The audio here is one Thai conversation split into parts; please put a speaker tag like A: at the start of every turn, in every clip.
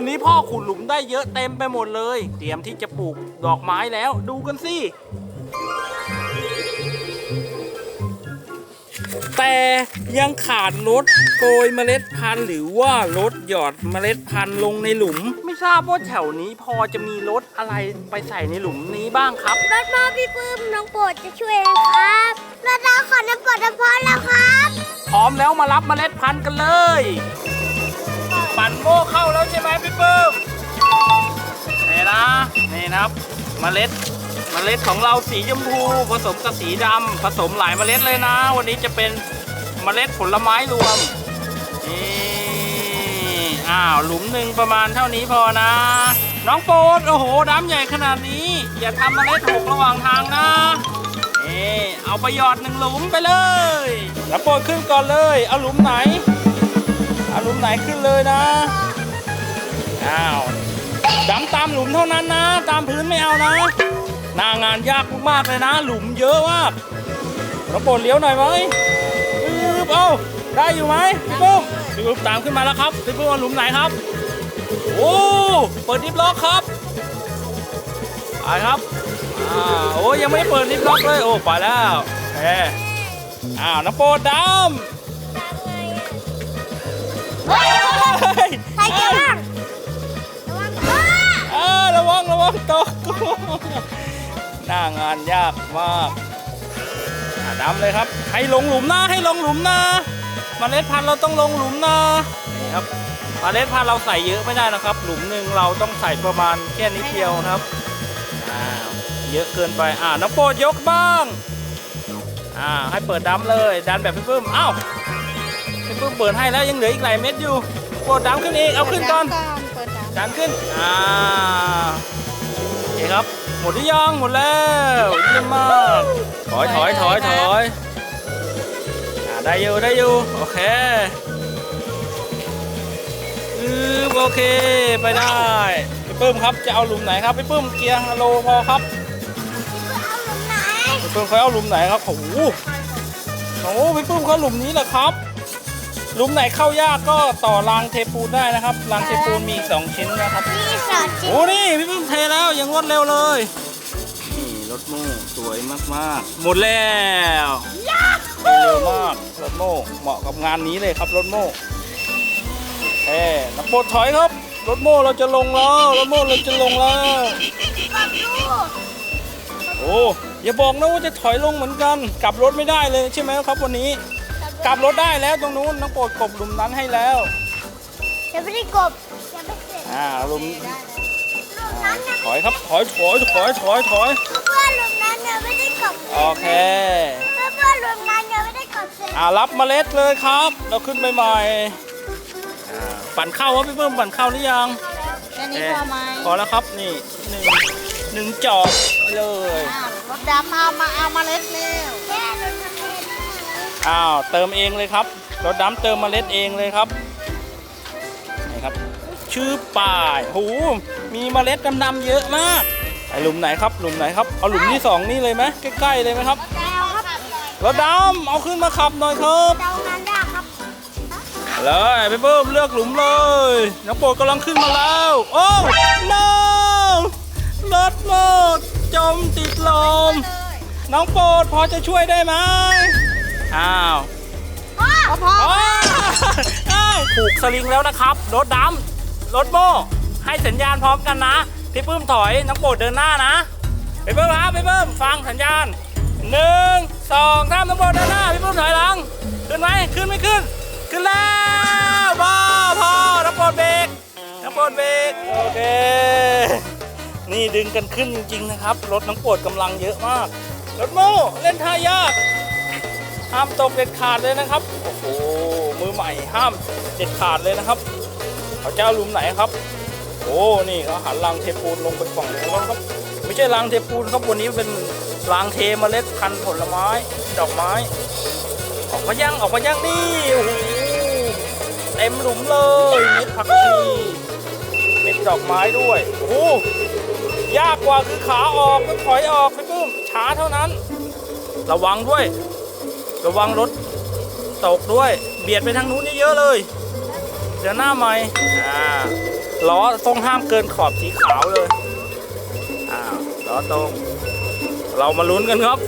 A: วันนี้พ่อขุดหลุมได้เยอะเต็มไปหมดเลย เตรียมที่จะปลูกดอกไม้แล้วดูกันสิ แต่ยังขาดรถโกยเมล็ดพันธุ์หรือว่ารถหยอดเมล็ดพันธุ์ลงในหลุม ไม่ทราบว่าแถวนี้พอจะมีรถอะไรไปใส่ในหลุมนี้บ้างครับ
B: รถพ่อพี่ปื้มน้องโปรดจะช่วยนะครับรถเราขอน้ำโปรดน้ำพอแล้วครับ
A: พร้อมแล้วมารับเมล็ดพันธุ์กันเลย ปั่นโม่เข้าแล้วใช่ไหมพี่ปื้มนี่นะนี่นะครับเมล็ดเมล็ดของเราสีชมพูผสมกับสีดำผสมหลายเมล็ดเลยนะ วันนี้จะเป็นเมล็ดผลไม้รวมนี่อ้าวหลุมหนึ่งประมาณเท่านี้พอนะ น้องโปดโอ้โหดำใหญ่ขนาดนี้ อย่าทำเมล็ดหกระหว่างทางนะนี่เอาไปหยอดหนึ่งหลุมไปเลยแล้วโปรดขึ้นก่อนเลย เอาหลุมไหน อาหลุมไหนขึ้นเลยนะอ้าวดำตามหลุมเท่านั้นนะ ตามพื้นไม่เอานะหน้างานยากมากเลยนะ หลุมเยอะมากแล้วโปรดเลี้ยวหน่อยไหมปึ๊บเอาได้อยู่ไหมพี่ปุ้มพี่ปุ้มตามขึ้นมาแล้วครับพี่ปุ้มหลุมไหนครับโอ้เปิดดิฟล็อกครับไปครับอ่าโอ้ยังไม่เปิดดิฟล็อกเลยโอ้ไปแล้วโอเคอ้าวน้ำโปดดำ
B: เฮ้ย
A: เฮ้ย
B: ใครเกี่ยวบ้างระวังอ้า
A: เออระวังระวังตกหน้างานยากมากอะดำเลยครับ ให้ลงหลุมนะให้ลงหลุมนะเมล็ดพันธุ์เราต้องลงหลุมนะนี่ครับเมล็ดพันธุ์เราใส่เยอะไม่ได้นะครับ หลุมหนึ่งเราต้องใส่ประมาณแค่นิดเดียวนะครับอ้าวเยอะเกินไปอ่าน้ำโปรดยกบ้างอ่าให้เปิดดำเลยดันแบบพี่ปื้มอ้าวพี่ ปื้มเปิดให้แล้วยังเหลืออีกหลายเม็ดอยู่โปรดดำขึ้นอีกเอาขึ้นก่อน
C: เปิดดัง
A: ดันขึ้นอ่าโอเคครับ หมดหรือยังหมดแล้วเยี่ยมมากถอยถอยถอยถอยอ่าได้อยู่ได้อยู่โอเคอือโอเคไปได้พี่ปื้มครับจะเอาหลุมไหนครับพี่ปื้มเกียร์ฮัลโหลพอครับ
B: เอาหลุมไหน
A: พี่ปื้มเขาเอาหลุมไหนครับโอ้โหโอ้โหพี่ปื้มเขาหลุมนี้แหละครับ หลุมไหนเข้ายากก็ต่อรางเทปูนได้นะครับรางเทปูนมีอีกสองชิ้นนะครับ
B: มีสอดชิ้น
A: โอ้นี่พี่เพิ่งเทแล้วยังรวดเร็วเลยนี่รถโม่สวยมากๆหมดแล้วเร็วมากรถโม่เหมาะกับงานนี้เลยครับรถโม่เอ้นักโปรดถอยครับรถโม่เราจะลงแล้วรถโม่เราจะลงแล้ว
B: กับลูก
A: โอ้อย่าบอกนะว่าจะถอยลงเหมือนกัน กลับรถไม่ได้เลยใช่ไหมครับวันนี้ กลับรถได้แล้วตรงนู้นน้องโปรดกบหลุมนั้นให้แล้ว
B: จะไม่ได้กบจะไม่เสร็จ
A: อ่าหลุม
B: หลุมนั้นนะ
A: ถอยครับถอยถอยถอยถอยถอย
B: เพื่อนหลุมนั้นยังไม่ได้กบ
A: โอเค
B: เพื่อนเพื่อนหลุมนั้นยังไม่ได้กบเสร็จ
A: อ่ารับเมล็ดเลยครับ เราขึ้นไปใหม่อ่าปั่นเข้าวะพี่เพิ่มปั่นเข้าหรือยัง
C: แค่นี้พอไหม
A: พอแล้วครับนี่หนึ่งหนึ่งจอกไปเลย
C: อ่ารถดำเอามาเอามาเล็ดเร็ว
B: แค่หลุมทำเอ้า
A: วเติมเองเลยครับรถดำเติมเมล็ดเองเลยครับนี่ครับ ชื่อป่ายหูมีเมล็ดดำๆเยอะมากไอหลุมไหนครับหลุมไหนครับเอาหลุมที่สองนี่เลยไหมใกล้ๆเลยไหมครับ
B: ดาครับ
A: รถดำเอาขึ้นมาขับหน่อยครับ
B: ดาวงานยากครับ
A: เลยพี่เพิ่มเลือกหลุมเลยน้องโปรดกำลังขึ้นมาแล้วโอ้ no รถโมดจมติดลมน้องโปรดพอจะช่วยได้ไหม อ้าว
B: พ่อ
C: พอ
A: อ้าวอ้าวผูกสลิงแล้วนะครับ รถดำรถโม่ให้สัญญาณพร้อมกันนะ พี่ปื้มถอยน้องโปรดเดินหน้านะพี่ปื้มครับพี่ปื้มฟังสัญญาณหนึ่งสองสามน้องโปรดเดินหน้าพี่ปื้มถอยหลังขึ้นไหมขึ้นไม่ขึ้น ขึ้นแล้วพอพอน้องโปรดเบรกน้องโปรดเบรกโอเคนี่ดึงกันขึ้นจริงๆนะครับ รถน้องโปรดกำลังเยอะมาก รถโม่เล่นท่ายาก ห้ามตกเด็ดขาดเลยนะครับ โอ้โห มือใหม่ห้ามเด็ดขาดเลยนะครับ เขาเจะเอาหลุมไหนครับ โอ้ นี่เขาหันรางเทปูนลงไปฝั่งนู้แล้วครับ ไม่ใช่รางเทปูนครับวันนี้เป็นรางเทเมล็ดพันธุ์ผลไม้ ดอกไม้ ออกมายังออกมายังนี่ โอ้โห เต็มหลุมเลยเม็ดผักชีเม็ดดอกไม้ด้วย โอ้โหยากกว่าคือขาออกก็ถอยออกไปปุ้มช้าเท่านั้น ระวังด้วย ระวังรถตกด้วย เบียดไปทางนู้นเยอะๆเลย เดี๋ยวหน้าใหม่อ่าล้อต้องห้ามเกินขอบสีขาวเลยอ้าวล้อตรง เรามาลุ้นกันครับ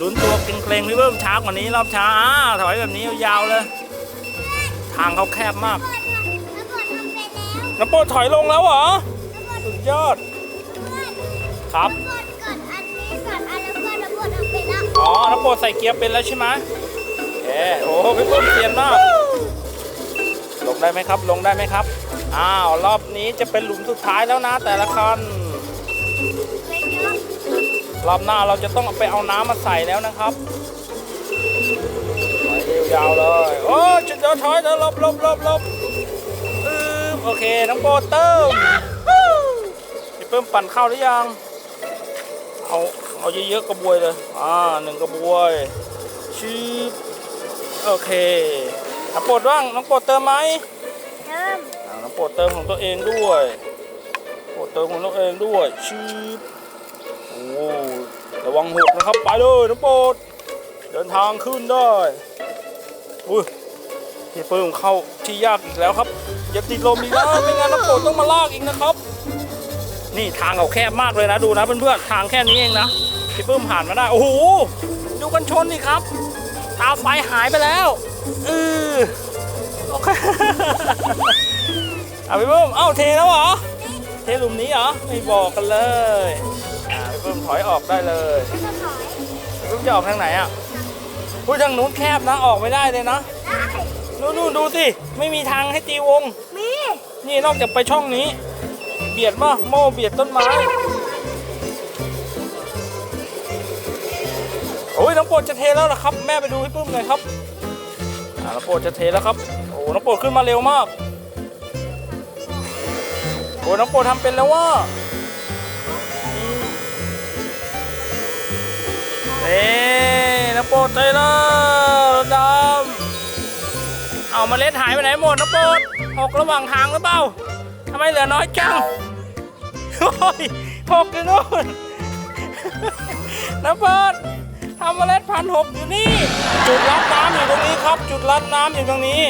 A: ลุ้นตัวเกรงๆพี่เบิ้มช้ากว่านี้รอบช้าอ่าถอยแบบนี้ยาวๆเลย ทางเขาแคบมาก
B: น้ำโปรดทำไปแล้ว
A: น้ำโปรดถอยลงแล้วเหรอ
B: น้ำโปรด
A: สุดยอดครับ อ๋อน้ำโปรดใส่เกียร์เป็นแล้วใช่ไหมเออโอ้โหพี่เบิ้มเซียนมากลงได้ไหมครับ ลงได้ไหมครับ อ้าว รอบนี้จะเป็นหลุมสุดท้ายแล้วนะ แต่ละคัน
B: ไปเยอะ
A: รอบหน้าเราจะต้องไปเอาน้ำมาใส่แล้วนะครับถอยยาวๆเลย โอ้จุดเดียวถอยเดี๋ยวหลบหลบหลบหลบอืมโอเค น้องโปรดเติมพี่เพิ่มปั่นเข้าหรือยัง เอา เอาเยอะๆกระบวยเลย อ่าหนึ่งกระบวยชืบโอเคน้องโปรดว่างน้องโปรดเติมไหม
B: เริ่ม
A: อ่าน้องโปรดเติมของตัวเองด้วยโปรดเติมของตัวเองด้วยชืบโอ้ระวังหกนะครับไปเลยน้องโปรดเดินทางขึ้นได้อุ้ยพี่เพิ่มเข้าที่ยากอีกแล้วครับ อย่าติดลมอีกนะไม่งั้นน้องโปรดต้องมาลากอีกนะครับ นี่ทางเขาแคบมากเลยนะดูนะเพื่อนๆทางแค่นี้เองนะ พี่เพิ่มผ่านมาได้ โอ้โห ดูกันชนนี่ครับ ตาไฟหายไปแล้วเออโอเคเอาพี่เพิ่มเอ้าเทแล้วเหรอ เทหลุมนี้เหรอ ไม่บอกกันเลย อ่าพี่เพิ่มถอยออกได้เลย
B: แล้วก็ถอย
A: พี่เพิ่มจะออกทางไหนอะพูดทางนู้นแคบนะ ออกไม่ได้เลยนะ
B: ได้
A: นู่นนู่นดูสิ ไม่มีทางให้ตีวง
B: มี
A: นี่นอกจากไปช่องนี้ เบียดมาโม่เบียดต้นไม้ โอ้ยน้องโปรดจะเทแล้วเหรอครับ แม่ไปดูให้ปุ้มหน่อยครับอ่าน้องโปรดจะเทแล้วครับโอ้น้องโปรดขึ้นมาเร็วมากโอ้น้องโปรดทำเป็นแล้วว่านี่น้องโปรดเทแล้วดำเอามาเล็ดหายไปไหนหมดน้องโปรดหกระหว่างทางหรือเปล่าทำไมเหลือน้อยจังโอ้ยหกอยู่นู่นน้ำเปิด ทำเมล็ดพันหกอยู่นี่ จุดรับน้ำอยู่ตรงนี้ครับ จุดรับน้ำอยู่ตรงนี้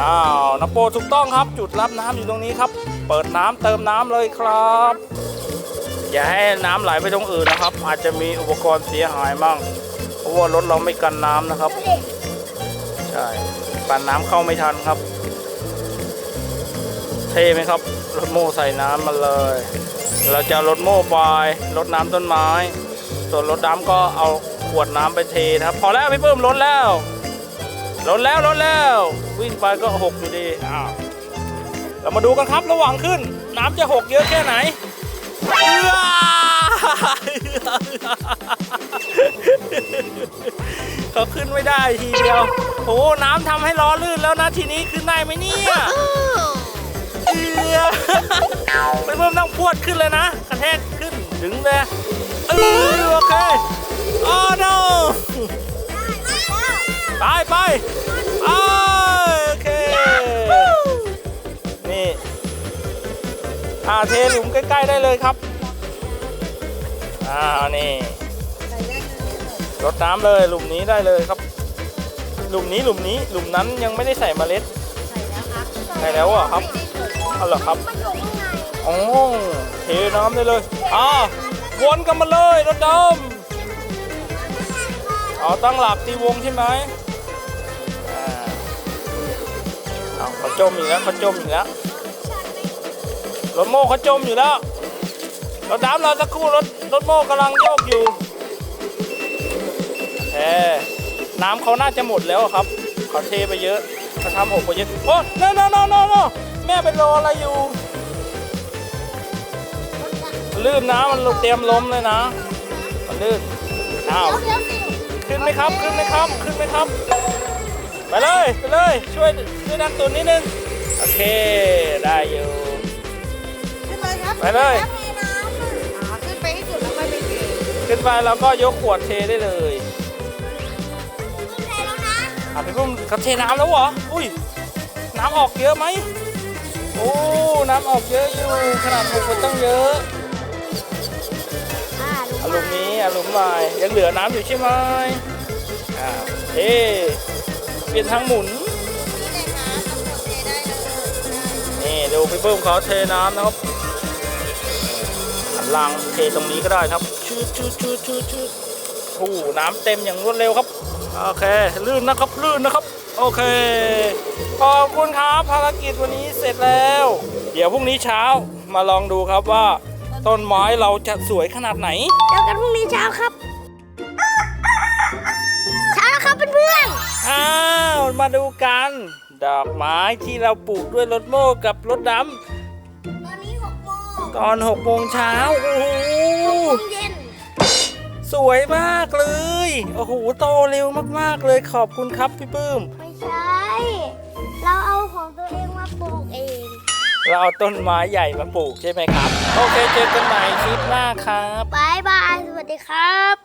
A: อ้าวนโปถูกต้องครับ จุดรับน้ำอยู่ตรงนี้ครับ เปิดน้ำเติมน้ำเลยครับ อย่าให้น้ำไหลไปตรงอื่นนะครับ อาจจะมีอุปกรณ์เสียหายมั่งเพราะว่ารถเราไม่กันน้ำนะครับใช่ปั่นน้ำเข้าไม่ทันครับ เท่ไหมครับรถโม่ใส่น้ำมาเลย เราจะรถโม่ไปรดน้ำต้นไม้ ส่วนรถดำก็เอาขวดน้ำไปเทนะครับ พอแล้วพี่เพิ่มรถแล้วรถแล้วรถแล้ว วิ่งไปก็หกอยู่ดีอ้าวเรามาดูกันครับระหว่างขึ้น น้ำจะหกเยอะแค่ไหนเออเขาขึ้นไม่ได้ทีเดียวโอ้น้ำทำให้ล้อลื่นแล้วนะทีนี้ขึ้นได้ไหมเนี่ยเออไปเพิ่มต้องพวดขึ้นเลยนะกระแทกขึ้นถึงเลย เออโอเคโอ้ no ไปไปไปโอเค นี่อ่าเทหลุมใกล้ ๆ ได้เลยครับ อ่า นี่
C: ใส่แรกเลยเลย
A: รดน้ำเลยหลุมนี้ได้เลยครับ หลุมนี้หลุมนี้หลุมนั้นยังไม่ได้ใส่เมล็ด
C: ใส่แล้วครับ
A: ใส่แล้วเหรอครับเอาเหรอครับ
B: มันอยู่ข้างใน
A: อ๋อเทน้ำได้เลย อ่า วนกันมาเลยรถดำเอาตั้งหลักตีวงใช่ไหมเอาเขาจมอีกแล้วเขาจมอีกแล้วรถโม่เขาจมอยู่แล้วรถดำเราสักครู่รถรถโม่กำลังโยกอยู่แหมน้ำเขาน่าจะหมดแล้วครับเขาเทไปเยอะเขาทำหกไปเยอะโอ้โนโนโนโนโนแม่เป็นรออะไรอยู่ ลื่นนะ มันเตรียมล้มเลยนะ มันลื่น อ้าว
B: เดี๋ยวสิ
A: ขึ้นไหมครับ ขึ้นไหมครับ ขึ้นไหมครับ ไปเลย ไปเลย ช่วย ช่วยดันตุนนิดนึง โอเค ได้อยู่
C: ขึ้นเลยครับ
A: ไปเลย
B: แล้วมีน้ำอะ
C: อ่าขึ้นไปให้สุดแล้วค่อยไปเท
A: ขึ้นไปแล้วก็ยกขวดเทได้เลย
B: ขึ้นไปแล้วนะ
A: อะพี่ปุ้มเขาเทน้ำแล้วเหรอ อุ้ย น้ำออกเยอะไหมโอ้ น้ำออกเยอะอยู่ ขนาดถูกมันต้องเยอะ
B: อา
A: รมณ์นี้อารมณ์ลายยังเหลือน้ำอยู่ใช่ไหมอ่าเอ๊เปลี่ยนทางหมุน
C: นี่เลยครับต้องเทได้เลย
A: นี่ดูดูพี่เพิ่มเขาเทน้ำนะครับหันลังเทตรงนี้ก็ได้ครับชืดชืดชืดชืดชืดโอ้น้ำเต็มอย่างรวดเร็วครับโอเคลื่นนะครับลื่นนะครับ โอเคขอบคุณครับภารกิจวันนี้เสร็จแล้ว เดี๋ยวพรุ่งนี้เช้ามาลองดูครับว่า ต้นไม้เราจะสวยขนาดไหน
B: เจอกันพรุ่งนี้เช้าครับ เช้าแล้วครับเพื่อน
A: อ้าวมาดูกัน ดอกไม้ที่เราปลูกด้วยรถโม่กับรถด
B: ๆตอนนี้หกโมงำ
A: ตอน6โมงเช้าโอ้โห
B: หกโมงเย็น
A: สวยมากเลย โอ้โหโตเร็วมากๆเลยขอบคุณครับพี่ปื้ม
B: ไม่ใช่ เราเอา
A: เราเอาต้นไม้ใหญ่มาปลูกใช่ไหมครับ โอเคเจอกันใหม่คลิปหน้าครับ
B: บายบาย สวัสดีครับ